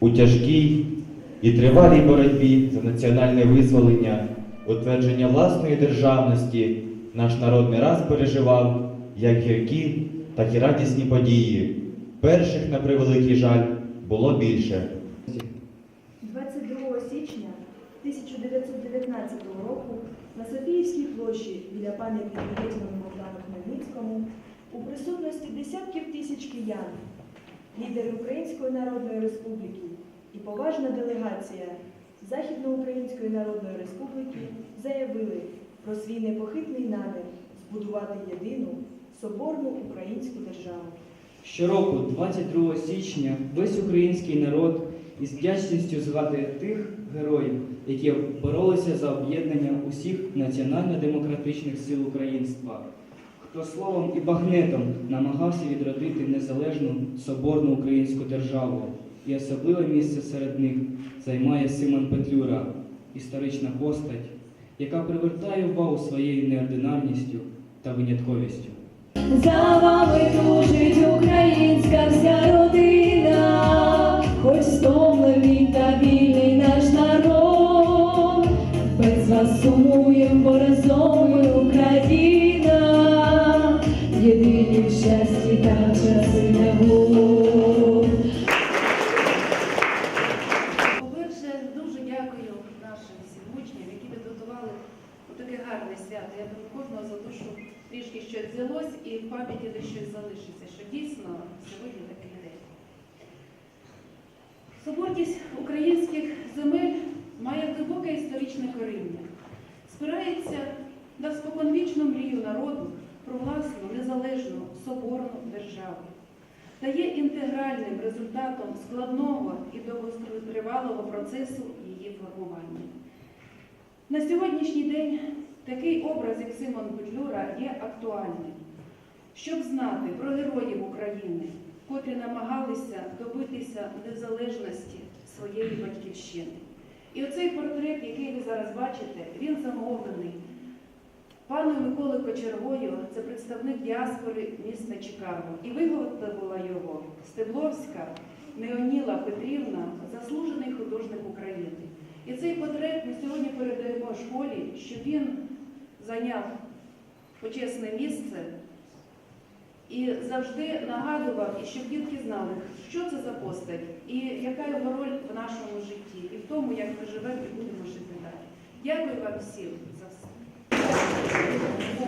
У тяжкій і тривалій боротьбі за національне визволення, утвердження власної державності наш народ не раз переживав як гіркі, так і радісні події. Перших, на превеликий жаль, було більше. 22 січня 1919 року на Софіївській площі біля пам'ятника Богдану Хмельницькому у присутності десятків тисяч киян, лідери Української Народної Республіки і поважна делегація Західноукраїнської Народної Республіки заявили про свій непохитний намір збудувати єдину соборну українську державу. Щороку, 22 січня, весь український народ із вдячністю згадує тих героїв, які боролися за об'єднання усіх національно-демократичних сил українства, хто словом і багнетом намагався відродити незалежну соборну українську державу. І особливе місце серед них займає Симон Петлюра, історична постать, яка привертає увагу своєю неординарністю та винятковістю. За вами свято. Я думаю, кожного за душу трішки щось взялось і в пам'яті де щось залишиться, що дійсно сьогодні такий день. Соборність українських земель має глибоке історичне коріння, спирається на споконвічну мрію народу про власну незалежну соборну державу та є інтегральним результатом складного і довготривалого процесу її формування. На сьогоднішній день такий образ, як Симон Петлюра, є актуальним, щоб знати про героїв України, котрі намагалися добитися незалежності своєї батьківщини. І оцей портрет, який ви зараз бачите, він замовлений паном Миколою Кочергою, це представник діаспори міста Чикаго. І виготовила його Стебловська Неоніла Петрівна, заслужений художник України. І цей портрет ми сьогодні передаємо школі, щоб він зайняв почесне місце і завжди нагадував, і щоб дітки знали, що це за постать і яка його роль в нашому житті, і в тому, як ми живемо і будемо жити далі. Дякую вам всім за все.